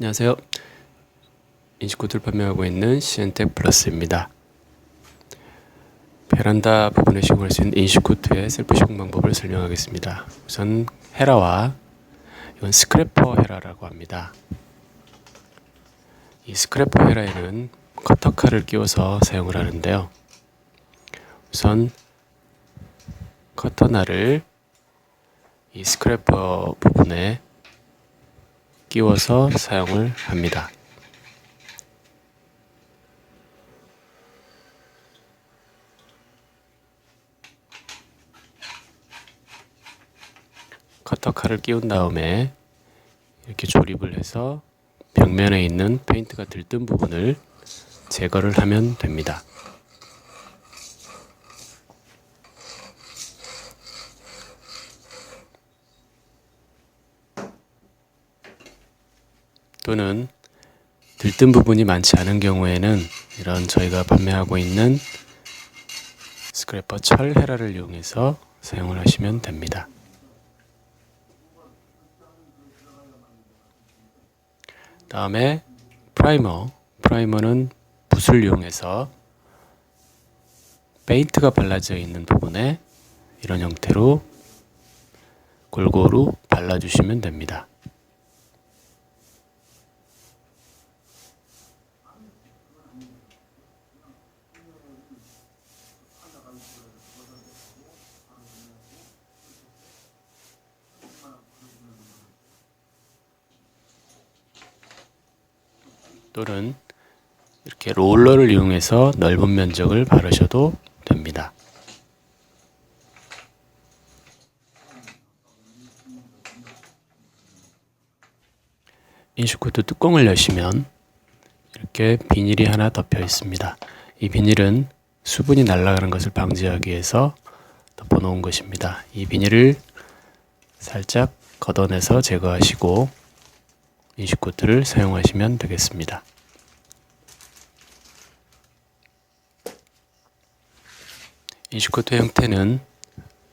안녕하세요. 인식코드를 판매하고 있는 시엔텍 플러스입니다. 베란다 부분에 시공할 수 있는 인식코트의 셀프 시공 방법을 설명하겠습니다. 우선 헤라와 이건 스크래퍼 헤라라고 합니다. 이 스크래퍼 헤라에는 커터칼을 끼워서 사용을 하는데요. 우선 커터날을 이 스크래퍼 부분에 끼워서 사용을 합니다. 커터칼을 끼운 다음에 이렇게 조립을 해서 벽면에 있는 페인트가 들뜬 부분을 제거를 하면 됩니다. 또는 들뜬 부분이 많지 않은 경우에는 이런 저희가 판매하고 있는 스크래퍼 철 헤라를 이용해서 사용을 하시면 됩니다. 다음에 프라이머. 프라이머는 붓을 이용해서 페인트가 발라져 있는 부분에 이런 형태로 골고루 발라주시면 됩니다. 또는 이렇게 롤러를 이용해서 넓은 면적을 바르셔도 됩니다. 인슈코트 뚜껑을 여시면 이렇게 비닐이 하나 덮여 있습니다. 이 비닐은 수분이 날아가는 것을 방지하기 위해서 덮어 놓은 것입니다. 이 비닐을 살짝 걷어내서 제거하시고 인식코트를 사용하시면 되겠습니다. 인식코트 형태는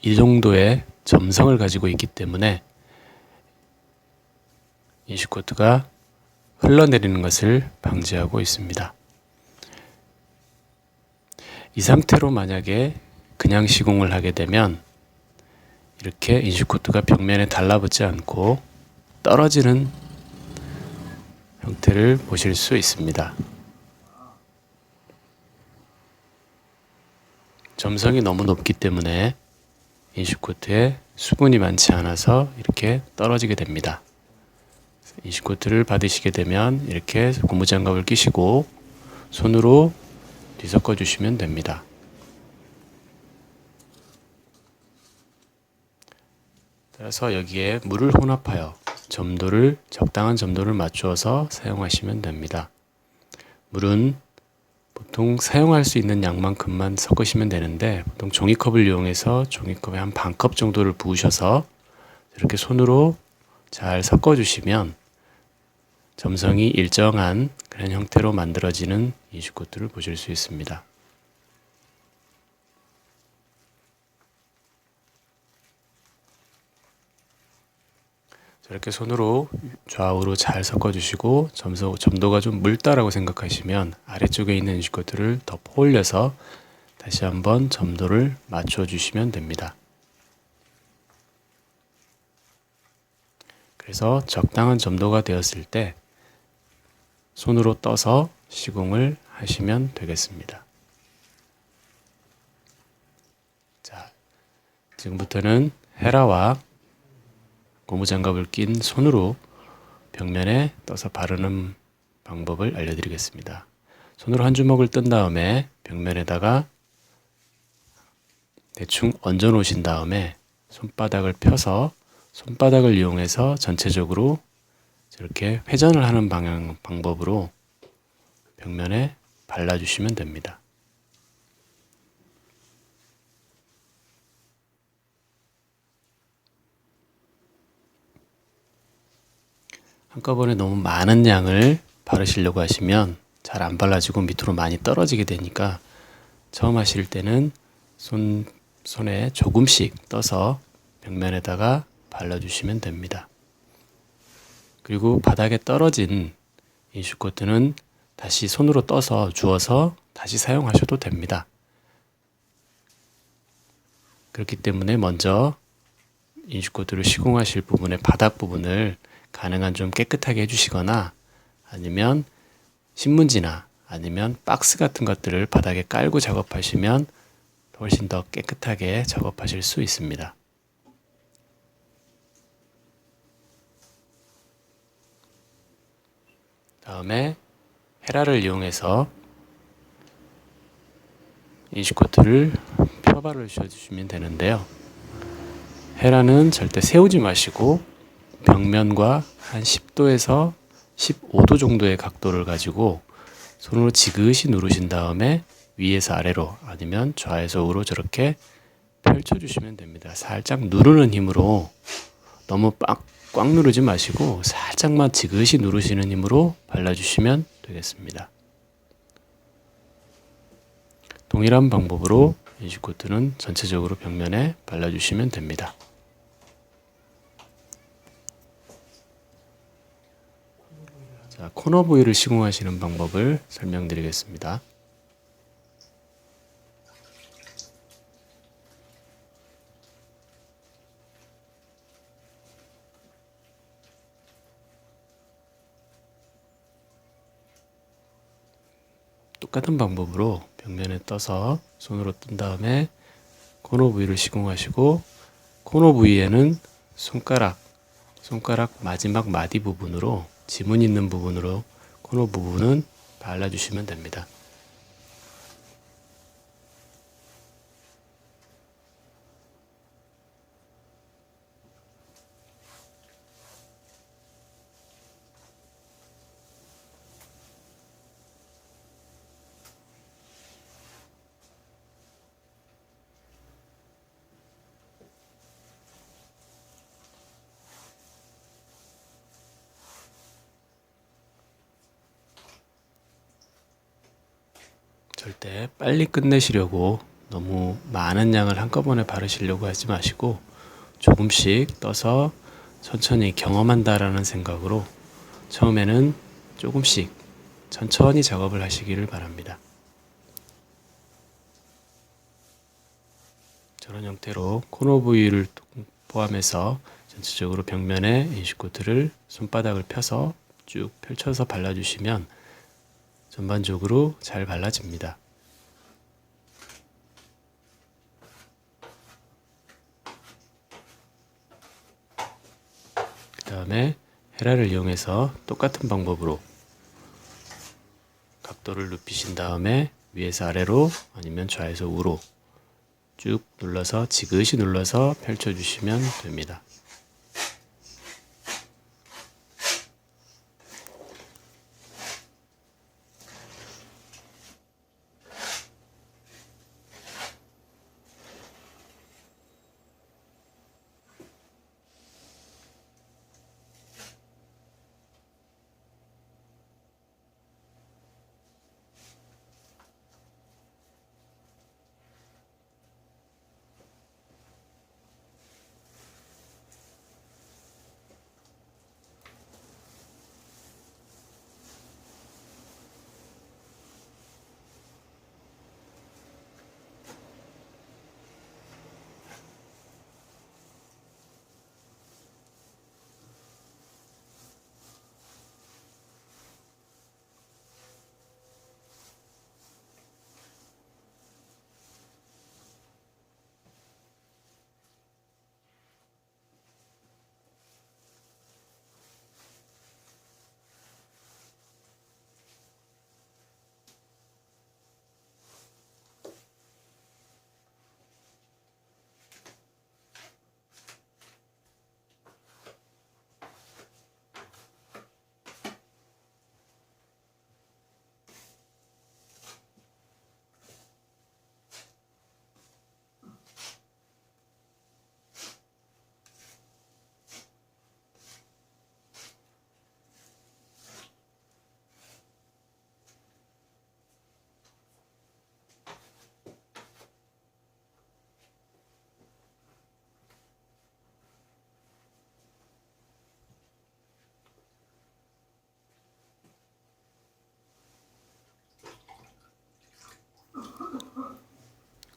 이 정도의 점성을 가지고 있기 때문에 인식코트가 흘러내리는 것을 방지하고 있습니다. 이 상태로 만약에 그냥 시공을 하게 되면 이렇게 인식코트가 벽면에 달라붙지 않고 떨어지는 형태를 보실 수 있습니다. 점성이 너무 높기 때문에 인식코트에 수분이 많지 않아서 이렇게 떨어지게 됩니다. 인식코트를 받으시게 되면 이렇게 고무장갑을 끼시고 손으로 뒤섞어 주시면 됩니다. 따라서 여기에 물을 혼합하여 점도를 적당한 점도를 맞추어서 사용하시면 됩니다. 물은 보통 사용할 수 있는 양만큼만 섞으시면 되는데 보통 종이컵을 이용해서 종이컵에 한 반 컵 정도를 부으셔서 이렇게 손으로 잘 섞어 주시면 점성이 일정한 그런 형태로 만들어지는 이슈코트를 보실 수 있습니다. 이렇게 손으로 좌우로 잘 섞어주시고 점소, 점도가 좀 묽다라고 생각하시면 아래쪽에 있는 인식코트를 덮어 올려서 다시 한번 점도를 맞춰주시면 됩니다. 그래서 적당한 점도가 되었을 때 손으로 떠서 시공을 하시면 되겠습니다. 자, 지금부터는 헤라와 고무장갑을 낀 손으로 벽면에 떠서 바르는 방법을 알려드리겠습니다. 손으로 한 주먹을 뜬 다음에 벽면에다가 대충 얹어 놓으신 다음에 손바닥을 펴서 손바닥을 이용해서 전체적으로 이렇게 회전을 하는 방향 방법으로 벽면에 발라주시면 됩니다. 한꺼번에 너무 많은 양을 바르시려고 하시면 잘 안 발라지고 밑으로 많이 떨어지게 되니까 처음 하실 때는 손, 손에 조금씩 떠서 벽면에다가 발라주시면 됩니다. 그리고 바닥에 떨어진 인슈코트는 다시 손으로 떠서 주워서 다시 사용하셔도 됩니다. 그렇기 때문에 먼저 인슈코트를 시공하실 부분의 바닥 부분을 가능한 좀 깨끗하게 해주시거나 아니면 신문지나 아니면 박스 같은 것들을 바닥에 깔고 작업하시면 훨씬 더 깨끗하게 작업하실 수 있습니다. 다음에 헤라를 이용해서 인슈코트를 펴바를 씌워주시면 되는데요. 헤라는 절대 세우지 마시고 벽면과 한 10도에서 15도 정도의 각도를 가지고 손으로 지그시 누르신 다음에 위에서 아래로 아니면 좌에서 우로 저렇게 펼쳐주시면 됩니다. 살짝 누르는 힘으로 너무 빡, 꽉 누르지 마시고 살짝만 지그시 누르시는 힘으로 발라주시면 되겠습니다. 동일한 방법으로 인시코트는 전체적으로 벽면에 발라주시면 됩니다. 자, 코너 부위를 시공하시는 방법을 설명드리겠습니다. 똑같은 방법으로 벽면에 떠서 손으로 뜬 다음에 코너 부위를 시공하시고 코너 부위에는 손가락 손가락 마지막 마디 부분으로 지문 있는 부분으로 코너 부분은 발라주시면 됩니다. 절대 빨리 끝내시려고 너무 많은 양을 한꺼번에 바르시려고 하지 마시고 조금씩 떠서 천천히 경험한다라는 생각으로 처음에는 조금씩 천천히 작업을 하시기를 바랍니다. 저런 형태로 코너 부위를 포함해서 전체적으로 벽면에 인시코트를 손바닥을 펴서 쭉 펼쳐서 발라주시면 전반적으로 잘 발라집니다. 그 다음에 헤라를 이용해서 똑같은 방법으로 각도를 눕히신 다음에 위에서 아래로 아니면 좌에서 우로 쭉 눌러서 지그시 눌러서 펼쳐주시면 됩니다.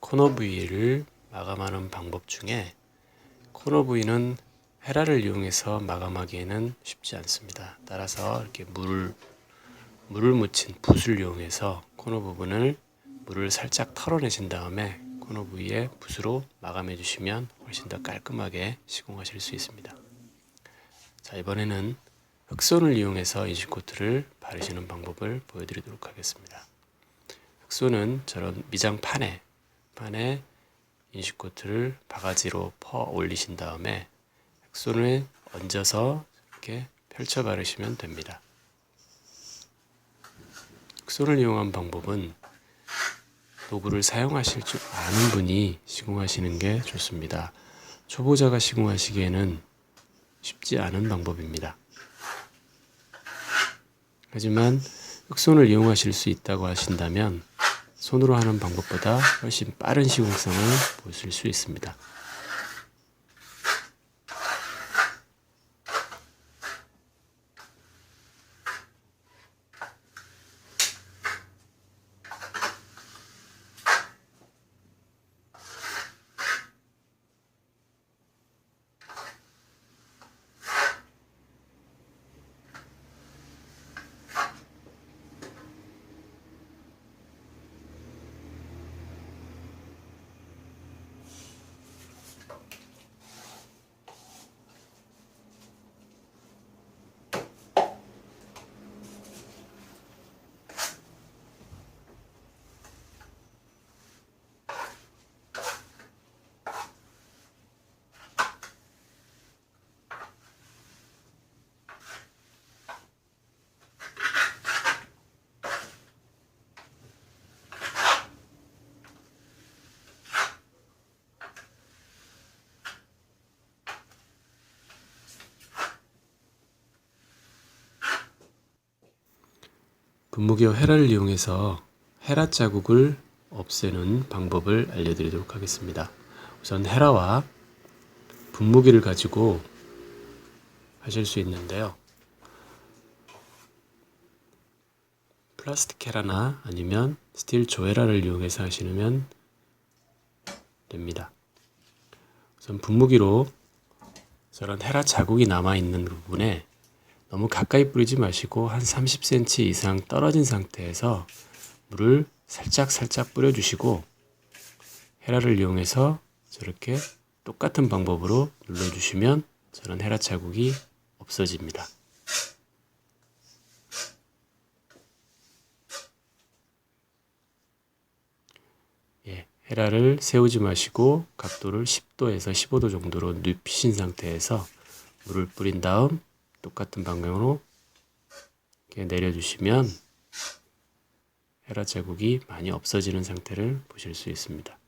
코너 부위를 마감하는 방법 중에 코너 부위는 헤라를 이용해서 마감하기에는 쉽지 않습니다. 따라서 이렇게 물을 물을 묻힌 붓을 이용해서 코너 부분을 물을 살짝 털어내신 다음에 코너 부위에 붓으로 마감해 주시면 훨씬 더 깔끔하게 시공하실 수 있습니다. 자 이번에는 흑손을 이용해서 인식코트를 바르시는 방법을 보여드리도록 하겠습니다. 흑손은 저런 미장 판에 판에 인식코트를 바가지로 퍼 올리신 다음에 흑손을 얹어서 이렇게 펼쳐 바르시면 됩니다. 흑손을 이용한 방법은 도구를 사용하실 줄 아는 분이 시공하시는 게 좋습니다. 초보자가 시공하시기에는 쉽지 않은 방법입니다. 하지만 흑손을 이용하실 수 있다고 하신다면 손으로 하는 방법보다 훨씬 빠른 시공성을 보실 수 있습니다. 분무기와 헤라를 이용해서 헤라 자국을 없애는 방법을 알려드리도록 하겠습니다. 우선 헤라와 분무기를 가지고 하실 수 있는데요. 플라스틱 헤라나 아니면 스틸 조헤라를 이용해서 하시면 됩니다. 우선 분무기로 저런 헤라 자국이 남아 있는 부분에 너무 가까이 뿌리지 마시고 한 30cm 이상 떨어진 상태에서 물을 살짝 살짝 뿌려주시고 헤라를 이용해서 저렇게 똑같은 방법으로 눌러주시면 저런 헤라 자국이 없어집니다. 예, 헤라를 세우지 마시고 각도를 10도에서 15도 정도로 눕히신 상태에서 물을 뿌린 다음 똑같은 방향으로 이렇게 내려주시면 헤라 자국이 많이 없어지는 상태를 보실 수 있습니다.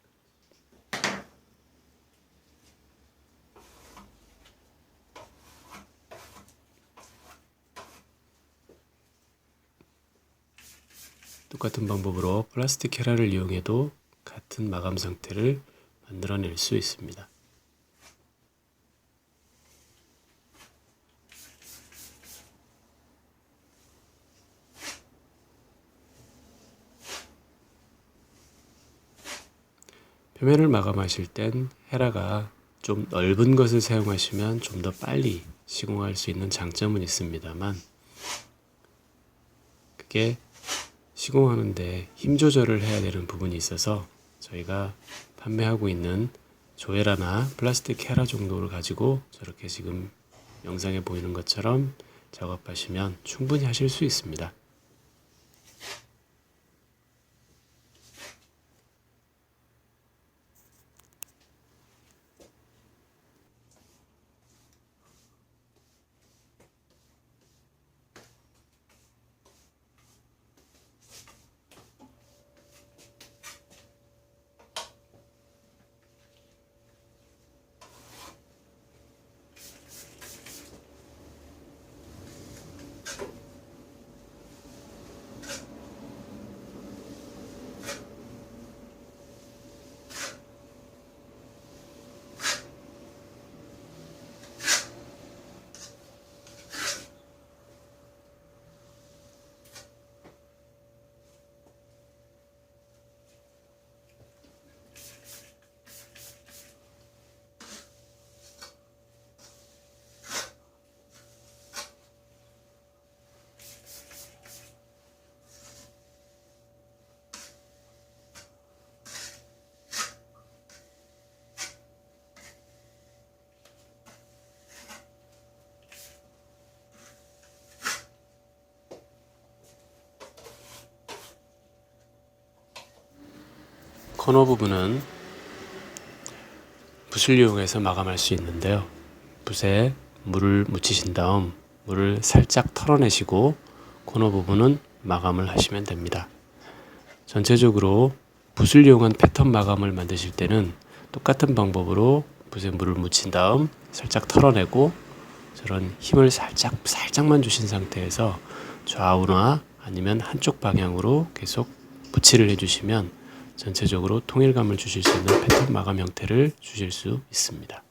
똑같은 방법으로 플라스틱 헤라를 이용해도 같은 마감 상태를 만들어낼 수 있습니다. 표면을 마감하실 땐 헤라가 좀 넓은 것을 사용하시면 좀 더 빨리 시공할 수 있는 장점은 있습니다만 그게 시공하는데 힘 조절을 해야 되는 부분이 있어서 저희가 판매하고 있는 조헤라나 플라스틱 헤라 정도를 가지고 저렇게 지금 영상에 보이는 것처럼 작업하시면 충분히 하실 수 있습니다. 코너 부분은 붓을 이용해서 마감할 수 있는데요. 붓에 물을 묻히신 다음 물을 살짝 털어내시고 코너 부분은 마감을 하시면 됩니다. 전체적으로 붓을 이용한 패턴 마감을 만드실 때는 똑같은 방법으로 붓에 물을 묻힌 다음 살짝 털어내고 저런 힘을 살짝 살짝만 주신 상태에서 좌우나 아니면 한쪽 방향으로 계속 붙이를 해주시면 전체적으로 통일감을 주실 수 있는 패턴 마감 형태를 주실 수 있습니다.